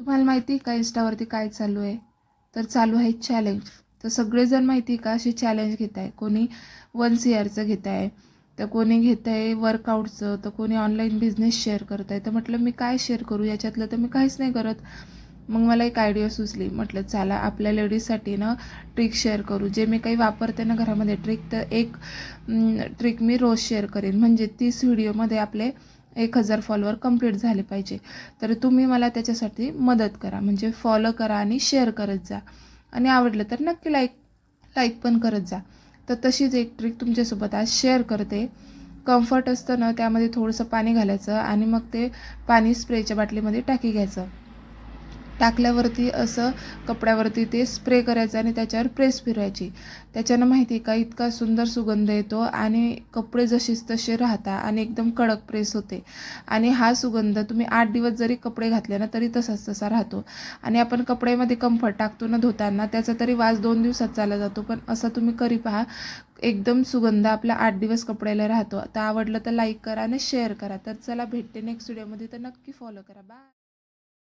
तुम्हाला माहिती आहे का इंस्टावरती काय चालू आहे? तर चालू आहे चॅलेंज तर सगळेजण माहिती आहे का असे चॅलेंज घेत आहे? कोणी वन सी आरचं घेत आहे तर कोणी घेत आहे वर्कआउटचं तर कोणी ऑनलाईन बिझनेस शेअर करत आहे. तर म्हटलं मी काय शेअर करू? याच्यातलं तर मी काहीच नाही करत. मग मला एक आयडिया सुचली. म्हटलं चला आपल्या लेडीजसाठी ना ट्रिक शेअर करू. जे मी काही वापरते ना घरामध्ये ट्रिक तर एक ट्रिक मी रोज शेअर करेन. म्हणजे तीस व्हिडिओमध्ये आपले एक हजार फॉलोअर कंप्लीट झाले पाहिजे. तर तुम्ही मला त्याच्यासाठी मदत करा. म्हणजे फॉलो करा आणि शेअर करत जा. आणि आवडलं तर नक्की लाईक लाईक पण करत जा. तर तशीच एक ट्रिक तुमच्यासोबत आज शेअर करते. कम्फर्ट असतं ना त्यामध्ये थोडंसं पाणी घालायचं आणि मग ते पाणी स्प्रेच्या बाटलीमध्ये टाकी घ्यायचं. टाकल्यावरती असं कपड्यावरती ते स्प्रे करायचं आणि त्याच्यावर प्रेस फिरवायची त्याच्यानं माहिती आहे का इतका सुंदर सुगंध येतो आणि कपडे जसेच तसे राहता आणि एकदम कडक प्रेस होते. आणि हा सुगंध तुम्ही आठ दिवस जरी कपडे घातले ना तरी तसाच तसा राहतो. आणि आपण कपड्यामध्ये कम्फर्ट टाकतो ना धुताना त्याचा तरी वास दोन दिवसात चालला जातो. पण असं तुम्ही करी पहा एकदम सुगंध आपला आठ दिवस कपड्याला राहतो. तर आवडलं तर लाईक करा आणि शेअर करा. तर चला भेटते नेक्स्ट व्हिडिओमध्ये तर नक्की फॉलो करा. बाय